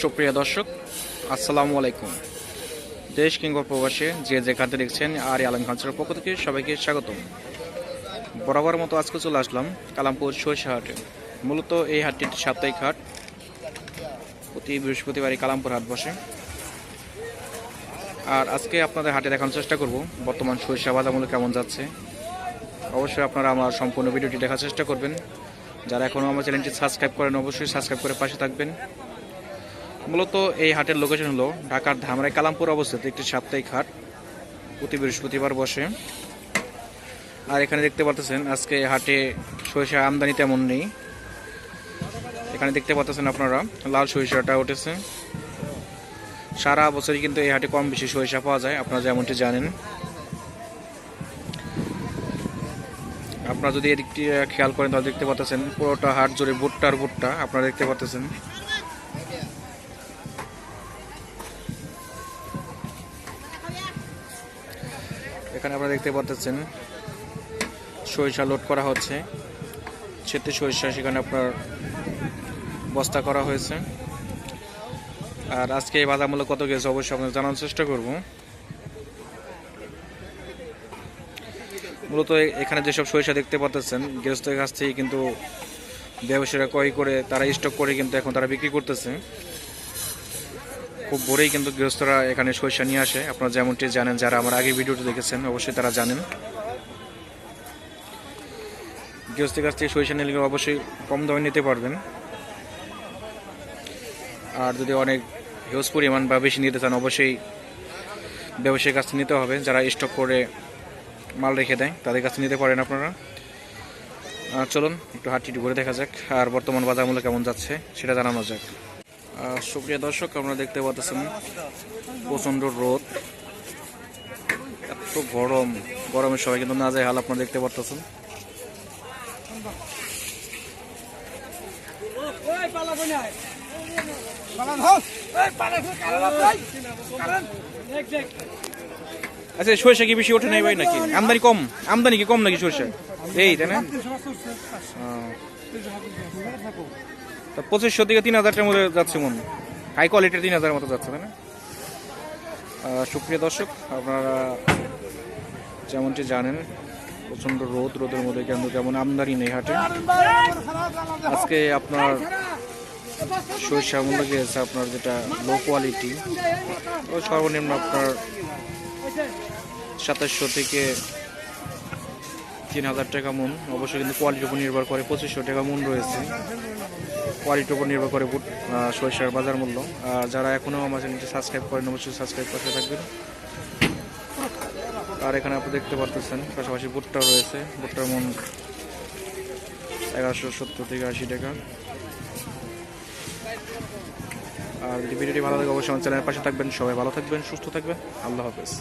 সুপ্রিয় দর্শক, আসসালামু আলাইকুম। দেশ কিংবা প্রবাসে যে যে যেখানে দেখছেন, আর আলম খানসার পক্ষ থেকে সবাইকে স্বাগতম। বরাবর মতো আজকে চলে আসলাম কালামপুর সরিষা হাটে। মূলত এই হাটটি একটি সাপ্তাহিক হাট। প্রতি বৃহস্পতিবারই কালামপুর হাট বসে। আর আজকে আপনাদের হাটে দেখানোর চেষ্টা করব, বর্তমান সরিষা বাজার মূল্য কেমন যাচ্ছে। অবশ্যই আপনারা আমার সম্পূর্ণ ভিডিওটি দেখার চেষ্টা করবেন। যারা এখনও আমার চ্যানেলটি সাবস্ক্রাইব করেন, অবশ্যই সাবস্ক্রাইব করে পাশে থাকবেন। মূলত এই হাটের লোকেশন হলো ঢাকার ধামরাই কালামপুর অবস্থিত একটি সাপ্তাহিক হাট। প্রতি বৃহস্পতিবার বসে। আর এখানে দেখতে পাচ্ছেন আজকে হাটে সরিষা আমদানি তেমন নেই। এখানে দেখতে পাচ্ছেন আপনারা, লাল সরিষাটা উঠেছে। সারা বছরই কিন্তু এই হাটে কম বেশি সরিষা পাওয়া যায়, আপনারা যেমনটি জানেন। আপনারা যদি এদিকটি খেয়াল করেন, তাহলে দেখতে পাচ্ছেন পুরোটা হাট জুড়ে ভুট্টার ভুট্টা, আপনারা দেখতে পাচ্ছেন এখানে আপনারা দেখতে পাচ্ছেন সরিষা লোড করা হচ্ছে। ছেতে সরিষা সেখানে আপনার বস্তা করা হয়েছে। আর আজকে এই বাজার মূল্য কত গেছে অবশ্যই আপনাদের জানার চেষ্টা করব। মূলত এখানে যেসব সরিষা দেখতে পাচ্ছেন গৃহস্থের কাছ থেকে কিন্তু ব্যবসায়ীরা ক্রয় করে তারা স্টক করে কিন্তু এখন তারা বিক্রি করতেছে। খুব ভোরেই কিন্তু গৃহস্থরা এখানে সরিষা নিয়ে আসে। আপনারা যেমনটি জানেন, যারা আমার আগে ভিডিওটি দেখেছেন, অবশ্যই তারা জানেন। গৃহস্থের কাছ থেকে সরিষা নিলে অবশ্যই কম দামে নিতে পারবেন। আর যদি অনেক হিউজ পরিমাণ বা বেশি নিতে চান, অবশ্যই ব্যবসায়ীর কাছ থেকে নিতে হবে। যারা স্টক করে মাল রেখে দেয়, তাদের কাছে নিতে পারেন আপনারা। চলুন, একটু হাটটি ঘুরে দেখা যাক। আর বর্তমান বাজার মূল্য কেমন যাচ্ছে, সেটা জানানো যাক। সুপ্রিয় দর্শক আপনারা দেখতে পাচ্ছেন প্রচণ্ড রোদ। এত গরম গরমের সময় কিন্তু না যায় হাল আপনারা দেখতে পাচ্ছেন। আচ্ছা সরষে কি বেশি ওঠে নাই ভাই নাকি? আমদানি কম, আমদানি কি কম নাকি সরষে? এই, তাই না। পঁচিশশো থেকে তিন হাজারটার মধ্যে যাচ্ছে মন হাই কোয়ালিটির তিন হাজারের মতো যাচ্ছে, তাই না? সুপ্রিয় দর্শক, আপনারা যেমনটি জানেন, প্রচণ্ড রোদ, রোদের মধ্যে কেন যেমন আমদানি নেই হাটে। আজকে আপনার সরিষা মূল্য গিয়েছে আপনার যেটা লো কোয়ালিটি ও সর্বনিম্ন আপনার সাতাশশো থেকে তিন হাজার টাকা মন। অবশ্যই কিন্তু কোয়ালিটির উপর নির্ভর করে, পঁচিশশো টাকা মন রয়েছে। কোয়ালিটির উপর নির্ভর করে বুট সরিষার বাজার মূল্য। আর যারা এখনও আমার চ্যানেলটি সাবস্ক্রাইব করেন অবশ্যই সাবস্ক্রাইব করতে থাকবেন। আর এখানে আপনি দেখতে পারতেছেন, পাশাপাশি ভুট্টা রয়েছে। ভুট্টার মন এগারোশো সত্তর থেকে আশি টাকা। আর যদি ভিডিওটি ভালো লাগে, অবশ্যই আমার চ্যানেলের পাশে থাকবেন। সবাই ভালো থাকবেন, সুস্থ থাকবেন। আল্লাহ হাফেজ।